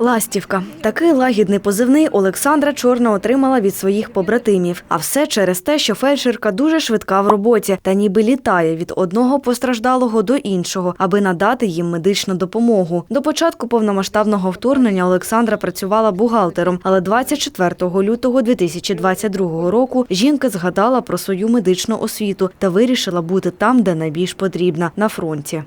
Ластівка. Такий лагідний позивний Олександра Чорна отримала від своїх побратимів. А все через те, що фельдшерка дуже швидка в роботі та ніби літає від одного постраждалого до іншого, аби надати їм медичну допомогу. До початку повномасштабного вторгнення Олександра працювала бухгалтером, але 24 лютого 2022 року жінка згадала про свою медичну освіту та вирішила бути там, де найбільш потрібна на фронті.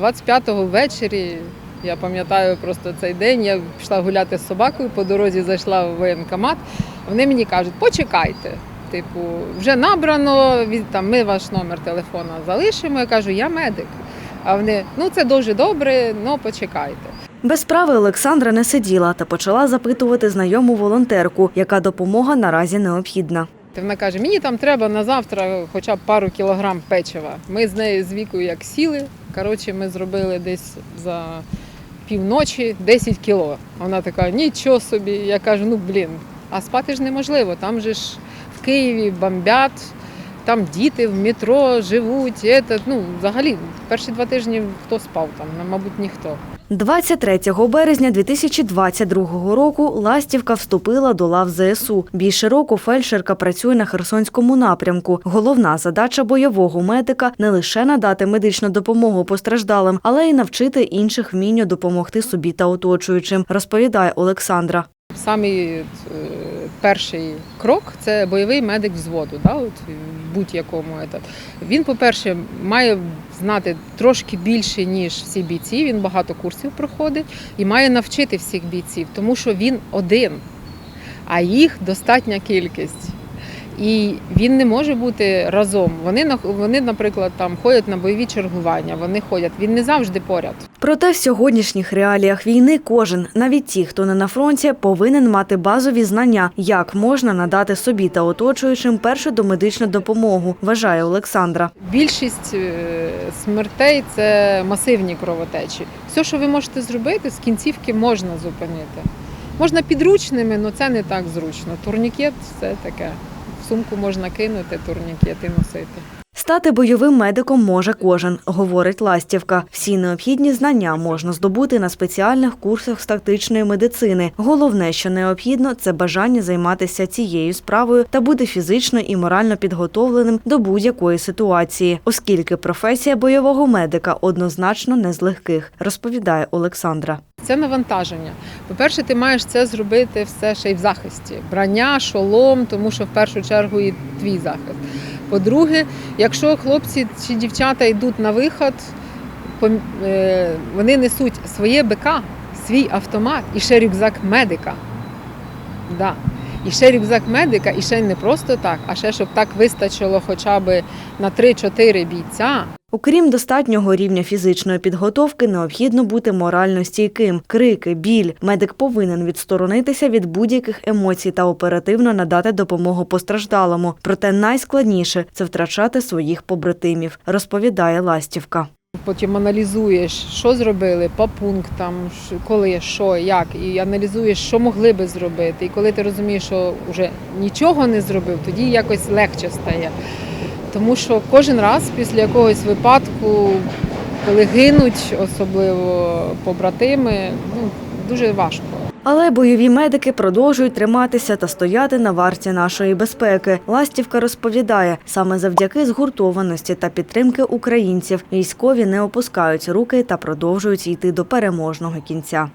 25-го ввечері, я пам'ятаю просто цей день, я пішла гуляти з собакою, по дорозі зайшла в воєнкомат. Вони мені кажуть, почекайте. Типу, вже набрано, там, ми ваш номер телефона залишимо. Я кажу, я медик. А вони, ну це дуже добре, ну почекайте. Без справи Олександра не сиділа та почала запитувати знайому волонтерку, яка допомога наразі необхідна. Вона каже, мені там треба на завтра хоча б пару кілограм печива. Ми з нею з вікою як сіли. Коротше, ми зробили десь за півночі 10 кіло. Вона така, нічого собі. Я кажу, ну блін, а спати ж неможливо. Там же ж в Києві бомбять, там діти в метро живуть. Це, ну, взагалі, перші два тижні хто спав там, мабуть, ніхто. 23 березня 2022 року Ластівка вступила до лав ЗСУ. Більше року фельдшерка працює на Херсонському напрямку. Головна задача бойового медика не лише надати медичну допомогу постраждалим, але й навчити інших вмінню допомогти собі та оточуючим, розповідає Олександра. Самий е, перший крок це бойовий медик взводу. Да, от, будь-якому. етат. Він, по-перше, має знати трошки більше, ніж всі бійці. Він багато курсів проходить і має навчити всіх бійців, тому що він один, а їх достатня кількість. І він не може бути разом. Вони, вони, наприклад, там ходять на бойові чергування, вони ходять, він не завжди поряд. Проте в сьогоднішніх реаліях війни кожен, навіть ті, хто не на фронті, повинен мати базові знання, як можна надати собі та оточуючим першу домедичну допомогу, вважає Олександра. Більшість е, смертей це масивні кровотечі. Все, що ви можете зробити, з кінцівки можна зупинити. Можна підручними, але це не так зручно. Турнікет це таке. Сумку можна кинути, турнікет носити. Стати бойовим медиком може кожен, говорить Ластівка. Всі необхідні знання можна здобути на спеціальних курсах з тактичної медицини. Головне, що необхідно, це бажання займатися цією справою та бути фізично і морально підготовленим до будь-якої ситуації, оскільки професія бойового медика однозначно не з легких, розповідає Олександра. Це навантаження. По-перше, ти маєш це зробити все ще й в захисті. Брання, шолом, тому що в першу чергу і твій захист. По-друге, якщо хлопці чи дівчата йдуть на виход, е, вони несуть своє БК, свій автомат і ще рюкзак медика. Да. І ще рюкзак медика, і ще не просто так, а ще щоб так вистачило хоча б на 3-4 бійця. Окрім достатнього рівня фізичної підготовки, необхідно бути морально стійким. Крики, біль. Медик повинен відсторонитися від будь-яких емоцій та оперативно надати допомогу постраждалому. Проте найскладніше це втрачати своїх побратимів, розповідає Ластівка. Потім аналізуєш, що зробили по пунктам, коли, що, як, і аналізуєш, що могли би зробити. І коли ти розумієш, що вже нічого не зробив, тоді якось легше стає. Тому що кожен раз після якогось випадку, коли гинуть, особливо побратими, ну дуже важко. Але бойові медики продовжують триматися та стояти на варті нашої безпеки. Ластівка розповідає, саме завдяки згуртованості та підтримки українців військові не опускають руки та продовжують йти до переможного кінця.